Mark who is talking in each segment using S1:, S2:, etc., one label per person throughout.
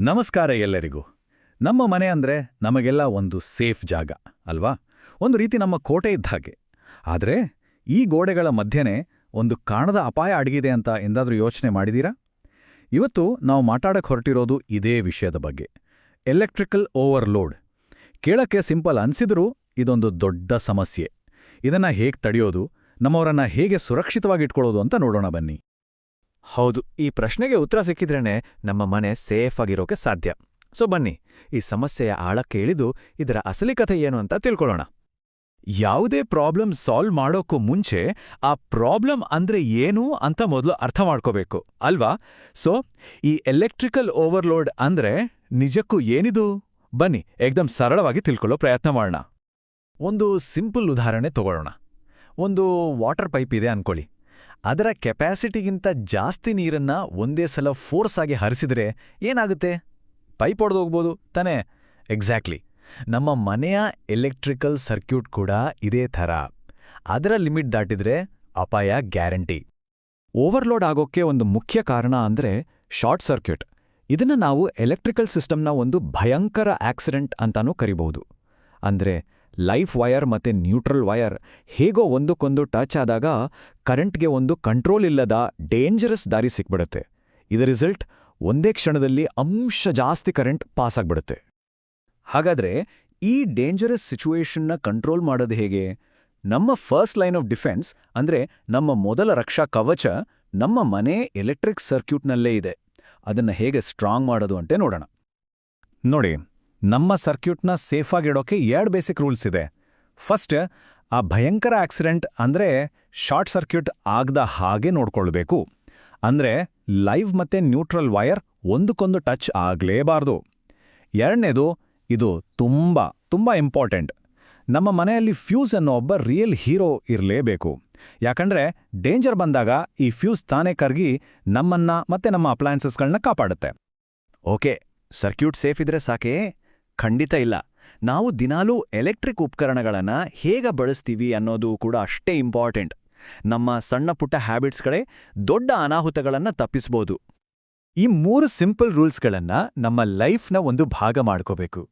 S1: ನಮಸ್ಕಾರ ಎಲ್ಲರಿಗೂ. ನಮ್ಮ ಮನೆ ಅಂದ್ರೆ ನಮಗೆಲ್ಲ ಒಂದು ಸೇಫ್ ಜಾಗ, ಅಲ್ವಾ? ಒಂದು ರೀತಿ ನಮ್ಮ ಕೋಟೆ ಇದ್ದ ಹಾಗೆ. ಆದರೆ ಈ ಗೋಡೆಗಳ ಮಧ್ಯೆನೇ ಒಂದು ಕಾಣದ ಅಪಾಯ ಅಡಗಿದೆ ಅಂತ ಎಂದಾದರೂ ಯೋಚನೆ ಮಾಡಿದೀರಾ? ಇವತ್ತು ನಾವು ಮಾತಾಡಕ್ಕೆ ಹೊರಟಿರೋದು ಇದೇ ವಿಷಯದ ಬಗ್ಗೆ. Electrical overload. ಕೇಳಕ್ಕೆ ಸಿಂಪಲ್ ಅನ್ಸಿದ್ರೂ ಇದೊಂದು ದೊಡ್ಡ ಸಮಸ್ಯೆ. ಇದನ್ನ ಹೇಗೆ ತಡೆಯೋದು, ನಮ್ಮವರನ್ನ ಹೇಗೆ ಸುರಕ್ಷಿತವಾಗಿಟ್ಕೊಳ್ಳೋದು ಅಂತ ನೋಡೋಣ ಬನ್ನಿ.
S2: ಹೌದು, ಈ ಪ್ರಶ್ನೆಗೆ ಉತ್ತರ ಸಿಕ್ಕಿದ್ರೇ ನಮ್ಮ ಮನೆ ಸೇಫ್ ಆಗಿರೋಕೆ ಸಾಧ್ಯ. ಸೊ ಬನ್ನಿ, ಈ ಸಮಸ್ಯೆಯ ಆಳಕ್ಕೆ ಇಳಿದು ಇದರ ಅಸಲಿ ಕಥೆ ಏನು ಅಂತ ತಿಳ್ಕೊಳ್ಳೋಣ.
S1: ಯಾವುದೇ ಪ್ರಾಬ್ಲಮ್ ಸಾಲ್ವ್ ಮಾಡೋಕ್ಕೂ ಮುಂಚೆ ಆ ಪ್ರಾಬ್ಲಮ್ ಅಂದ್ರೆ ಏನು ಅಂತ ಮೊದಲು ಅರ್ಥ ಮಾಡ್ಕೋಬೇಕು, ಅಲ್ವಾ? ಸೊ ಈ ಎಲೆಕ್ಟ್ರಿಕಲ್ ಓವರ್ಲೋಡ್ ಅಂದ್ರೆ ನಿಜಕ್ಕೂ ಏನಿದು? ಬನ್ನಿ ಏಕ್ದಮ್ ಸರಳವಾಗಿ ತಿಳ್ಕೊಳ್ಳೋ ಪ್ರಯತ್ನ ಮಾಡೋಣ. ಒಂದು ಸಿಂಪಲ್ ಉದಾಹರಣೆ ತಗೊಳ್ಳೋಣ. ಒಂದು ವಾಟರ್ ಪೈಪ್ ಇದೆ ಅನ್ಕೊಳ್ಳಿ. ಅದರ ಕೆಪ್ಯಾಸಿಟಿಗಿಂತ ಜಾಸ್ತಿ ನೀರನ್ನ ಒಂದೇ ಸಲ ಫೋರ್ಸ್ ಆಗಿ ಹರಿಸಿದ್ರೆ ಏನಾಗುತ್ತೆ? ಪೈಪ್ ಹೊಡೆದೋಗ್ಬೋದು ತಾನೇ? ಎಕ್ಸಾಕ್ಟ್ಲಿ. ನಮ್ಮ ಮನೆಯ ಎಲೆಕ್ಟ್ರಿಕಲ್ ಸರ್ಕ್ಯೂಟ್ ಕೂಡ ಇದೇ ಥರ. ಅದರ ಲಿಮಿಟ್ ದಾಟಿದ್ರೆ ಅಪಾಯ ಗ್ಯಾರಂಟಿ. ಓವರ್ಲೋಡ್ ಆಗೋಕ್ಕೆ ಒಂದು ಮುಖ್ಯ ಕಾರಣ ಅಂದ್ರೆ ಶಾರ್ಟ್ ಸರ್ಕ್ಯೂಟ್. ಇದನ್ನ ನಾವು ಎಲೆಕ್ಟ್ರಿಕಲ್ ಸಿಸ್ಟಮ್ನ ಒಂದು ಭಯಂಕರ ಆಕ್ಸಿಡೆಂಟ್ ಅಂತಾನೂ ಕರಿಬಹುದು. ಅಂದ್ರೆ ಲೈಫ್ ವಯರ್ ಮತ್ತೆ ನ್ಯೂಟ್ರಲ್ ವಯರ್ ಹೇಗೋ ಒಂದಕ್ಕೊಂದು ಟಚ್ ಆದಾಗ ಕರೆಂಟ್ಗೆ ಒಂದು ಕಂಟ್ರೋಲ್ ಇಲ್ಲದ ಡೇಂಜರಸ್ ದಾರಿ ಸಿಕ್ಬಿಡುತ್ತೆ. ಇದರ ರಿಸಲ್ಟ್ ಒಂದೇ ಕ್ಷಣದಲ್ಲಿ ಅಂಶ ಜಾಸ್ತಿ ಕರೆಂಟ್ ಪಾಸ್ ಆಗ್ಬಿಡುತ್ತೆ ಹಾಗಾದ್ರೆ ಈ ಡೇಂಜರಸ್ ಸಿಚುವೇಷನ್ನ ಕಂಟ್ರೋಲ್ ಮಾಡೋದು ಹೇಗೆ? ನಮ್ಮ ಫಸ್ಟ್ ಲೈನ್ ಆಫ್ ಡಿಫೆನ್ಸ್ ಅಂದ್ರೆ ನಮ್ಮ ಮೊದಲ ರಕ್ಷಾ ಕವಚ ನಮ್ಮ ಮನೆ ಎಲೆಕ್ಟ್ರಿಕ್ ಸರ್ಕ್ಯೂಟ್ನಲ್ಲೇ ಇದೆ. ಅದನ್ನ ಹೇಗೆ ಸ್ಟ್ರಾಂಗ್ ಮಾಡೋದು ಅಂತೆ ನೋಡೋಣ. ನೋಡಿ ನಮ್ಮ ಸರ್ಕ್ಯೂಟ್ನ ಸೇಫಾಗಿಡೋಕೆ ಎರಡು ಬೇಸಿಕ್ ರೂಲ್ಸ್ ಇದೆ. ಫಸ್ಟ್, ಆ ಭಯಂಕರ ಆಕ್ಸಿಡೆಂಟ್ ಅಂದ್ರೆ ಶಾರ್ಟ್ ಸರ್ಕ್ಯೂಟ್ ಆಗದ ಹಾಗೆ ನೋಡ್ಕೊಳ್ಬೇಕು. ಅಂದ್ರೆ ಲೈವ್ ಮತ್ತೆ ನ್ಯೂಟ್ರಲ್ ವೈರ್ ಒಂದಕ್ಕೊಂದು ಟಚ್ ಆಗಲೇಬಾರ್ದು. ಎರಡನೇದು, ಇದು ತುಂಬಾ ತುಂಬಾ ಇಂಪಾರ್ಟೆಂಟ್. ನಮ್ಮ ಮನೆಯಲ್ಲಿ ಫ್ಯೂಸ್ ಅನ್ನೋ ಒಬ್ಬ ರಿಯಲ್ ಹೀರೋ ಇರಲೇಬೇಕು. ಯಾಕಂದ್ರೆ ಡೇಂಜರ್ ಬಂದಾಗ ಈ ಫ್ಯೂಸ್ ತಾನೇ ಕರ್ಗಿ ನಮ್ಮನ್ನ ಮತ್ತೆ ನಮ್ಮ ಅಪ್ಲಯನ್ಸಸ್ಗಳನ್ನ ಕಾಪಾಡುತ್ತೆ.
S2: ಓಕೆ, ಸರ್ಕ್ಯೂಟ್ ಸೇಫ್ ಇದ್ರೆ ಸಾಕೇ? ಖಂಡಿತ ಇಲ್ಲ. ನಾವು ದಿನಾಲೂ ಎಲೆಕ್ಟ್ರಿಕ್ ಉಪಕರಣಗಳನ್ನು ಹೇಗೆ ಬಳಸ್ತೀವಿ ಅನ್ನೋದು ಕೂಡ ಅಷ್ಟೇ ಇಂಪಾರ್ಟೆಂಟ್. ನಮ್ಮ ಸಣ್ಣ ಪುಟ್ಟ ಹ್ಯಾಬಿಟ್ಸ್ಗಳೇ ದೊಡ್ಡ ಅನಾಹುತಗಳನ್ನು ತಪ್ಪಿಸ್ಬೋದು.
S1: ಈ ಮೂರು ಸಿಂಪಲ್ ರೂಲ್ಸ್ಗಳನ್ನ ನಮ್ಮ ಲೈಫ್ನ ಒಂದು ಭಾಗ ಮಾಡ್ಕೋಬೇಕು.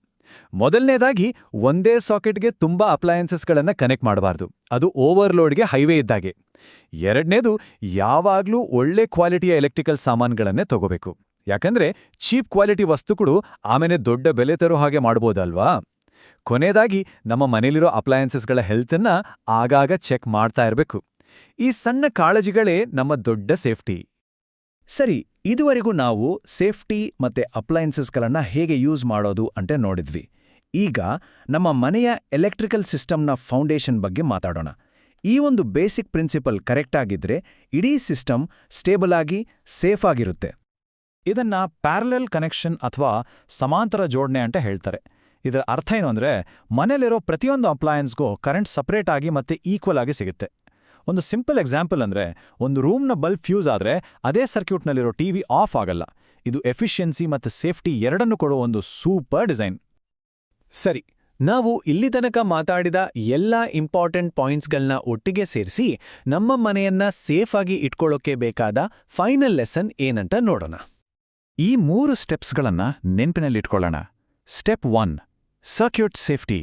S1: ಮೊದಲನೇದಾಗಿ ಒಂದೇ ಸಾಕೆಟ್ಗೆ ತುಂಬಾ ಅಪ್ಲಾಯನ್ಸಸ್ಗಳನ್ನು ಕನೆಕ್ಟ್ ಮಾಡಬಾರ್ದು. ಅದು ಓವರ್ಲೋಡ್ಗೆ ಹೈವೇ ಇದ್ದಾಗೆ. ಎರಡನೇದು ಯಾವಾಗ್ಲೂ ಒಳ್ಳೆ ಕ್ವಾಲಿಟಿಯ ಎಲೆಕ್ಟ್ರಿಕಲ್ ಸಾಮಾನುಗಳನ್ನೇ ತಗೋಬೇಕು. ಯಾಕಂದ್ರೆ ಚೀಪ್ ಕ್ವಾಲಿಟಿ ವಸ್ತುಗಳು ಆಮೇಲೆ ದೊಡ್ಡ ಬೆಲೆ ತರೋ ಹಾಗೆ ಮಾಡ್ಬೋದಲ್ವಾ? ಕೊನೆಯದಾಗಿ ನಮ್ಮ ಮನೇಲಿರೋ ಅಪ್ಲಯನ್ಸಸ್ಗಳ ಹೆಲ್ತನ್ನ ಆಗಾಗ ಚೆಕ್ ಮಾಡ್ತಾ ಇರಬೇಕು. ಈ ಸಣ್ಣ ಕಾಳಜಿಗಳೇ ನಮ್ಮ ದೊಡ್ಡ ಸೇಫ್ಟಿ. ಸರಿ, ಇದುವರೆಗೂ ನಾವು ಸೇಫ್ಟಿ ಮತ್ತೆ ಅಪ್ಲಯನ್ಸಸ್ಗಳನ್ನ ಹೇಗೆ ಯೂಸ್ ಮಾಡೋದು ಅಂತ ನೋಡಿದ್ವಿ. ಈಗ ನಮ್ಮ ಮನೆಯ ಎಲೆಕ್ಟ್ರಿಕಲ್ ಸಿಸ್ಟಮ್ನ ಫೌಂಡೇಶನ್ ಬಗ್ಗೆ ಮಾತಾಡೋಣ. ಈ ಒಂದು ಬೇಸಿಕ್ ಪ್ರಿನ್ಸಿಪಲ್ ಕರೆಕ್ಟ್ ಆಗಿದ್ರೆ ಇಡೀ ಸಿಸ್ಟಮ್ ಸ್ಟೇಬಲ್ ಆಗಿ ಸೇಫ್ ಆಗಿರುತ್ತೆ. ಇದನ್ನ ಪ್ಯಾರಲೆಲ್ ಕನೆಕ್ಷನ್ ಅಥವಾ ಸಮಾಂತರ ಜೋಡಣೆ ಅಂತ ಹೇಳ್ತಾರೆ. ಇದರ ಅರ್ಥ ಏನು ಅಂದರೆ ಮನೇಲಿರೋ ಪ್ರತಿಯೊಂದು ಅಪ್ಲಾಯನ್ಸ್ಗೂ ಕರೆಂಟ್ ಸಪ್ರೇಟ್ ಆಗಿ ಮತ್ತೆ ಈಕ್ವಲ್ ಆಗಿ ಸಿಗುತ್ತೆ. ಒಂದು ಸಿಂಪಲ್ ಎಕ್ಸಾಂಪಲ್ ಅಂದ್ರೆ, ಒಂದು ರೂಮ್ನ ಬಲ್ಬ್ ಫ್ಯೂಸ್ ಆದ್ರೆ, ಅದೇ ಸರ್ಕ್ಯೂಟ್ನಲ್ಲಿರೋ ಟಿ ವಿ ಆಫ್ ಆಗಲ್ಲ. ಇದು ಎಫಿಷಿಯನ್ಸಿ ಮತ್ತು ಸೇಫ್ಟಿ ಎರಡನ್ನು ಕೊಡೋ ಒಂದು ಸೂಪರ್ ಡಿಸೈನ್
S2: ಸರಿ, ನಾವು ಇಲ್ಲಿ ತನಕ ಮಾತಾಡಿದ ಎಲ್ಲ ಇಂಪಾರ್ಟೆಂಟ್ ಪಾಯಿಂಟ್ಸ್ಗಳನ್ನ ಒಟ್ಟಿಗೆ ಸೇರಿಸಿ, ನಮ್ಮ ಮನೆಯನ್ನ ಸೇಫಾಗಿ ಇಟ್ಕೊಳ್ಳೋಕೆ ಬೇಕಾದ ಫೈನಲ್ ಲೆಸನ್ ಏನಂತ ನೋಡೋಣ.
S1: ಈ ಮೂರು ಸ್ಟೆಪ್ಸ್ಗಳನ್ನ ನೆನ್ಪಿನಲ್ಲಿಟ್ಕೊಳ್ಳೋಣ. Step one, circuit safety.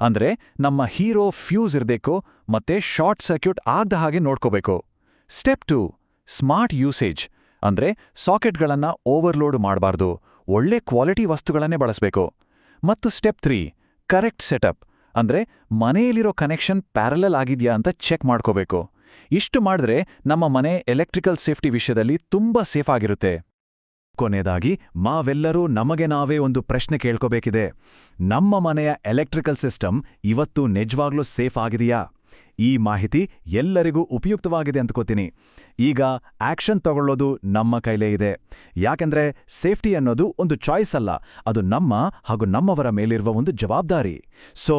S1: ಅಂದ್ರೆ ನಮ್ಮ ಹೀರೋ ಫ್ಯೂಸ್ ಇರಬೇಕು ಮತ್ತೆ ಶಾರ್ಟ್ ಸರ್ಕ್ಯೂಟ್ ಆಗದ ಹಾಗೆ ನೋಡ್ಕೋಬೇಕು. Step two, smart usage. ಅಂದ್ರೆ ಸಾಕೆಟ್ಗಳನ್ನ ಓವರ್ಲೋಡ್ ಮಾಡಬಾರ್ದು. ಒಳ್ಳೆ ಕ್ವಾಲಿಟಿ ವಸ್ತುಗಳನ್ನೇ ಬಳಸಬೇಕು. ಮತ್ತು ಸ್ಟೆಪ್ ತ್ರೀ, ಕರೆಕ್ಟ್ ಸೆಟಪ್. ಅಂದ್ರೆ ಮನೆಯಲ್ಲಿರೋ ಕನೆಕ್ಷನ್ ಪ್ಯಾರಲಲ್ ಆಗಿದ್ಯಾ ಅಂತ ಚೆಕ್ ಮಾಡ್ಕೋಬೇಕು. ಇಷ್ಟು ಮಾಡಿದ್ರೆ ನಮ್ಮ ಮನೆ ಎಲೆಕ್ಟ್ರಿಕಲ್ ಸೇಫ್ಟಿ ವಿಷಯದಲ್ಲಿ ತುಂಬಾ ಸೇಫ್ ಆಗಿರುತ್ತೆ. ಕೊನೆಯದಾಗಿ, ಮಾವೆಲ್ಲರೂ ನಮಗೆ ನಾವೇ ಒಂದು ಪ್ರಶ್ನೆ ಕೇಳ್ಕೋಬೇಕಿದೆ. ನಮ್ಮ ಮನೆಯ ಎಲೆಕ್ಟ್ರಿಕಲ್ ಸಿಸ್ಟಮ್ ಇವತ್ತು ನಿಜವಾಗ್ಲೂ ಸೇಫ್ ಆಗಿದೆಯಾ? ಈ ಮಾಹಿತಿ ಎಲ್ಲರಿಗೂ ಉಪಯುಕ್ತವಾಗಿದೆ ಅಂದ್ಕೋತೀನಿ ಈಗ ಆಕ್ಷನ್ ತಗೊಳ್ಳೋದು ನಮ್ಮ ಕೈಲೇ ಇದೆ. ಯಾಕೆಂದ್ರೆ ಸೇಫ್ಟಿ ಅನ್ನೋದು ಒಂದು ಚಾಯ್ಸ್ ಅಲ್ಲ, ಅದು ನಮ್ಮ ಹಾಗೂ ನಮ್ಮವರ ಮೇಲಿರುವ ಒಂದು ಜವಾಬ್ದಾರಿ. ಸೋ,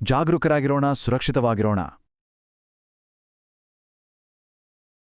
S1: ಜಾಗರೂಕರಾಗಿರೋಣ, ಸುರಕ್ಷಿತವಾಗಿರೋಣ.